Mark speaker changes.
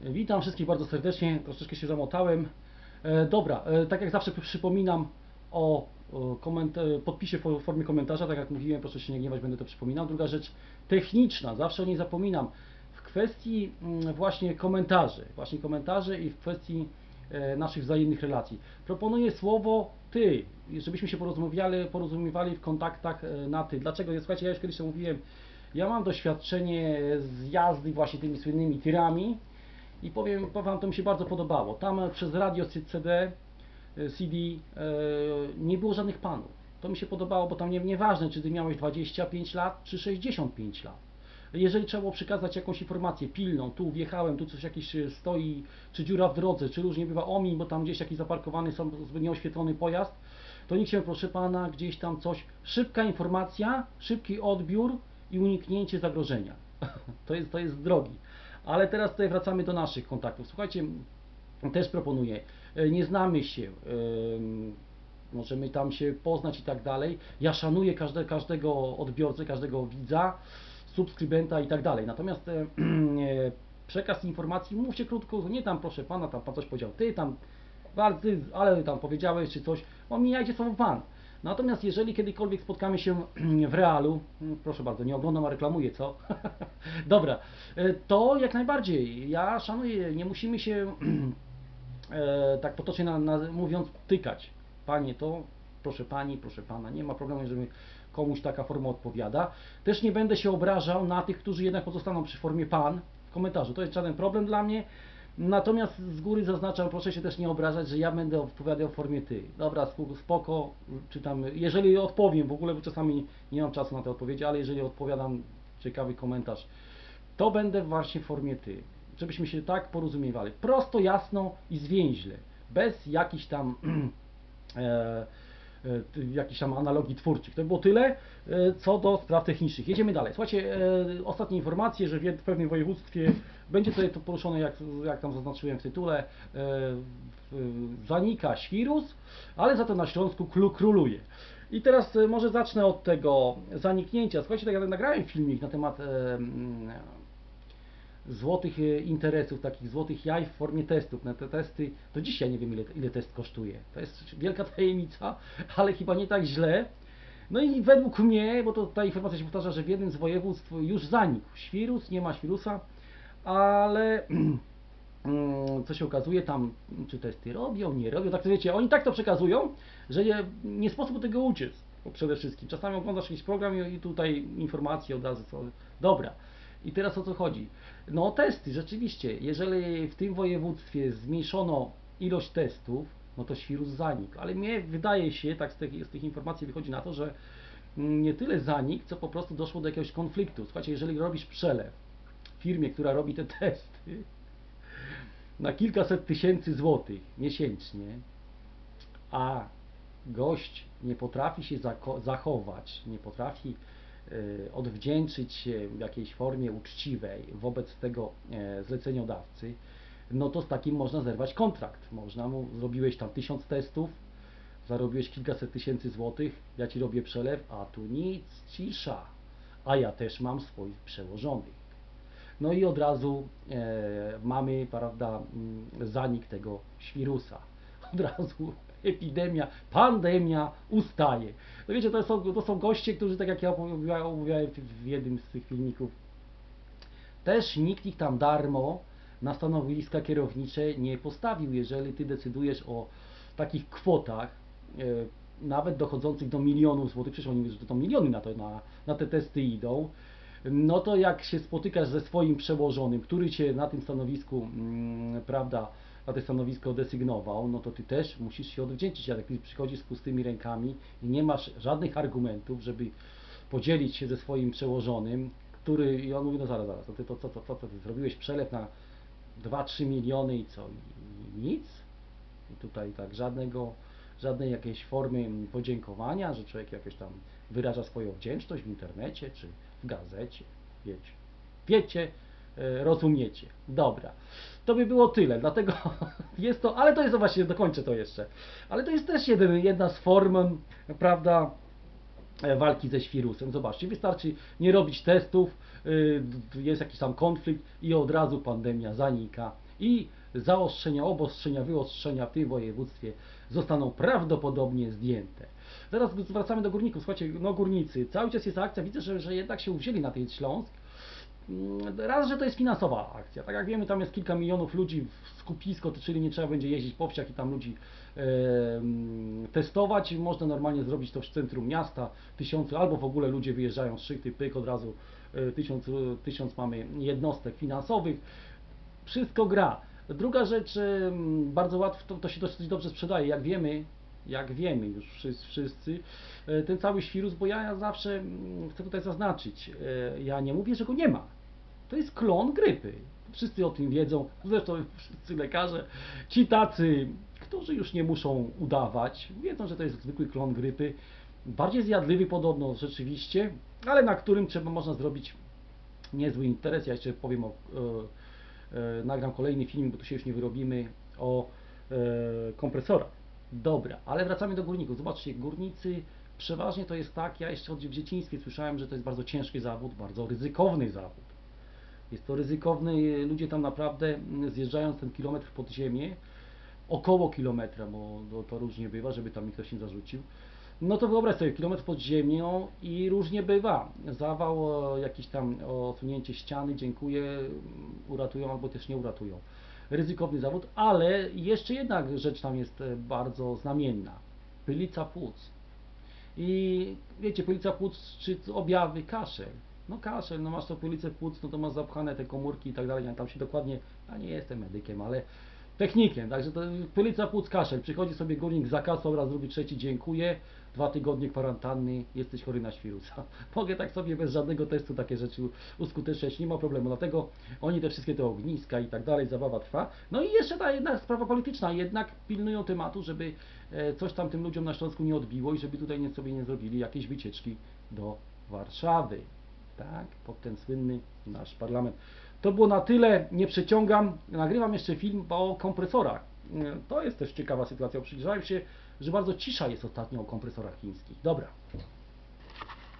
Speaker 1: Witam wszystkich bardzo serdecznie, troszeczkę się zamotałem. E, dobra, e, tak jak zawsze przypominam o, e, podpisie w formie komentarza, tak jak mówiłem, proszę się nie gniewać, będę to przypominał. Druga rzecz techniczna, zawsze o niej zapominam. W kwestii mm, właśnie komentarzy, właśnie komentarzy i w kwestii naszych wzajemnych relacji. Proponuję słowo ty, żebyśmy się porozumiewali, porozumiewali w kontaktach na ty. Dlaczego? Słuchajcie, ja już kiedyś to mówiłem, ja mam doświadczenie z jazdy właśnie tymi słynnymi tirami i powiem, wam, to mi się bardzo podobało. Tam przez radio CD, e, CD e, nie było żadnych panów. To mi się podobało, bo tam nie, nieważne, czy ty miałeś 25 lat, czy 65 lat. Jeżeli trzeba było przekazać jakąś informację pilną, tu wjechałem, tu coś jakiś e, stoi, czy dziura w drodze, czy różnie bywa omin, bo tam gdzieś jakiś zaparkowany, nieoświetlony pojazd, to nikt się, proszę pana, gdzieś tam coś, szybka informacja, szybki odbiór i uniknięcie zagrożenia. to, jest, to jest drogi. Ale teraz tutaj wracamy do naszych kontaktów. Słuchajcie, też proponuję, e, nie znamy się, em, możemy tam się poznać i tak dalej. Ja szanuję każde, każdego odbiorcę, każdego widza, subskrybenta i tak dalej. Natomiast e, e, przekaz informacji, mówcie krótko, nie tam proszę pana, tam pan coś powiedział, ty tam, bardzo, ale tam powiedziałeś czy coś, omijajcie słowo pan. Natomiast jeżeli kiedykolwiek spotkamy się w realu, mm, proszę bardzo, nie oglądam, a reklamuję, co? Dobra, e, to jak najbardziej. Ja szanuję, nie musimy się e, tak potocznie na, na, mówiąc tykać. Panie to, proszę pani, proszę pana, nie ma problemu, jeżeli komuś taka forma odpowiada. Też nie będę się obrażał na tych, którzy jednak pozostaną przy formie pan w komentarzu. To jest żaden problem dla mnie. Natomiast z góry zaznaczam, proszę się też nie obrażać, że ja będę odpowiadał w formie ty. Dobra, sp- spoko, czytam. Jeżeli odpowiem, w ogóle bo czasami nie mam czasu na te odpowiedzi, ale jeżeli odpowiadam ciekawy komentarz, to będę właśnie w formie ty. Żebyśmy się tak porozumiewali. Prosto, jasno i zwięźle. Bez jakichś tam e, jakichś tam analogii twórczych. To by było tyle e, co do spraw technicznych. Jedziemy dalej. Słuchajcie, e, ostatnie informacje, że w pewnym województwie będzie tutaj to poruszone, jak, jak tam zaznaczyłem w tytule, e, zanika świrus, ale za to na Śląsku króluje. I teraz e, może zacznę od tego zaniknięcia. Słuchajcie, tak jak nagrałem filmik na temat e, złotych e, interesów, takich złotych jaj w formie testów. Na te testy, to dzisiaj nie wiem ile, ile test kosztuje. To jest wielka tajemnica, ale chyba nie tak źle. No i według mnie, bo to ta informacja się powtarza, że w jednym z województw już zanikł świrus, nie ma świrusa, ale mm, co się okazuje, tam czy testy robią, nie robią, tak to wiecie, oni tak to przekazują, że nie, nie sposób tego uciec. Przede wszystkim. Czasami oglądasz jakiś program i, tutaj informacje od razu są. Dobra. I teraz o co chodzi? No testy, rzeczywiście. Jeżeli w tym województwie zmniejszono ilość testów, no to świrus zanikł. Ale mnie wydaje się, tak z tych, z tych informacji wychodzi na to, że nie tyle zanikł, co po prostu doszło do jakiegoś konfliktu. Słuchajcie, jeżeli robisz przelew firmie, która robi te testy na kilkaset tysięcy złotych miesięcznie, a gość nie potrafi się zachować, nie potrafi odwdzięczyć się w jakiejś formie uczciwej wobec tego e, zleceniodawcy, no to z takim można zerwać kontrakt. Można mu, zrobiłeś tam tysiąc testów, zarobiłeś kilkaset tysięcy złotych, ja ci robię przelew, a tu nic, cisza. A ja też mam swoich przełożonych. No i od razu e, mamy, prawda, mm, zanik tego świrusa. Od razu epidemia, pandemia ustaje. No wiecie, to są, to są goście, którzy, tak jak ja opowiadałem w jednym z tych filmików, też nikt ich tam darmo na stanowiska kierownicze nie postawił. Jeżeli ty decydujesz o takich kwotach, e, nawet dochodzących do milionów złotych, przecież oni mówią, że to miliony na, to, na, na te testy idą, no to jak się spotykasz ze swoim przełożonym, który cię na tym stanowisku, mm, prawda, to stanowisko desygnował, no to ty też musisz się odwdzięczyć. A jak ty przychodzisz z pustymi rękami i nie masz żadnych argumentów, żeby podzielić się ze swoim przełożonym, który, i on mówi, no zaraz, zaraz, to ty to co, co, co, co ty zrobiłeś przelew na 2-3 miliony i co, i, nic? I tutaj tak żadnego, żadnej jakiejś formy podziękowania, że człowiek jakoś tam wyraża swoją wdzięczność w internecie czy w gazecie. Wiecie, wiecie, rozumiecie. Dobra. To by było tyle, dlatego jest to, ale to jest, no właśnie, dokończę to jeszcze, ale to jest też jeden, jedna z form, prawda, e, walki ze świrusem. Zobaczcie, wystarczy nie robić testów, d- jest jakiś tam konflikt i od razu pandemia zanika i zaostrzenia, obostrzenia, wyostrzenia w tym województwie zostaną prawdopodobnie zdjęte. Teraz wracamy do górników. Słuchajcie, no górnicy, cały czas jest akcja, widzę, że, że jednak się uwzięli na tej Śląsk. Mm, Raz, że to jest finansowa akcja. Tak jak wiemy, tam jest kilka milionów ludzi w skupisko, czyli nie trzeba będzie jeździć po wsiach i tam ludzi e, testować. Można normalnie zrobić to w centrum miasta. Tysiące, albo w ogóle ludzie wyjeżdżają z szychty, pyk od razu. e, Tysiąc, e, tysiąc mamy jednostek finansowych. Wszystko gra. Druga rzecz, em, bardzo łatwo, to, to się dosyć dobrze sprzedaje. Jak wiemy, jak wiemy już wszyscy, wszyscy e, ten cały świrus, bo ja zawsze mm, chcę tutaj zaznaczyć, e, ja nie mówię, że go nie ma. To jest klon grypy. Wszyscy o tym wiedzą, zresztą wszyscy lekarze, ci tacy, którzy już nie muszą udawać, wiedzą, że to jest zwykły klon grypy, bardziej zjadliwy podobno rzeczywiście, ale na którym trzeba można zrobić niezły interes. Ja jeszcze powiem o, e, e, nagram kolejny film, bo tu się już nie wyrobimy, o e, kompresorach. Dobra, ale wracamy do górników. Zobaczcie, górnicy przeważnie to jest tak, ja jeszcze w dzieciństwie słyszałem, że to jest bardzo ciężki zawód, bardzo ryzykowny zawód. Jest to ryzykowny, ludzie tam naprawdę zjeżdżając ten kilometr pod ziemię, około kilometra, bo to, to różnie bywa, żeby tam mi ktoś nie zarzucił. No to wyobraź sobie, kilometr pod ziemią i różnie bywa. Zawał, e, jakieś tam osunięcie ściany, dziękuję, uratują albo też nie uratują. Ryzykowny zawód, ale jeszcze jedna rzecz tam jest e, bardzo znamienna. Pylica płuc. I wiecie, pylica płuc, czy objawy, kaszel. No kaszel, no masz to pylicę płuc, no to masz zapchane te komórki i tak dalej, ja tam się dokładnie, ja nie jestem medykiem, ale technikiem, także to pylica płuc, kaszel. Przychodzi sobie górnik za kasą, raz, drugi, trzeci, dziękuję, dwa tygodnie kwarantanny, jesteś chory na świrusa. Mogę tak sobie bez żadnego testu takie rzeczy uskuteczniać, nie ma problemu, dlatego oni te wszystkie te ogniska i tak dalej, zabawa trwa. No i jeszcze ta jedna sprawa polityczna, jednak pilnują tematu, żeby e, coś tam tym ludziom na Śląsku nie odbiło i żeby tutaj nie sobie nie zrobili jakieś wycieczki do Warszawy. Tak, pod ten słynny nasz parlament. To było na tyle, nie przeciągam. Nagrywam jeszcze film o kompresorach. E, To jest też ciekawa sytuacja. Przyjrzałem się, że bardzo cisza jest ostatnio o kompresorach chińskich. Dobra.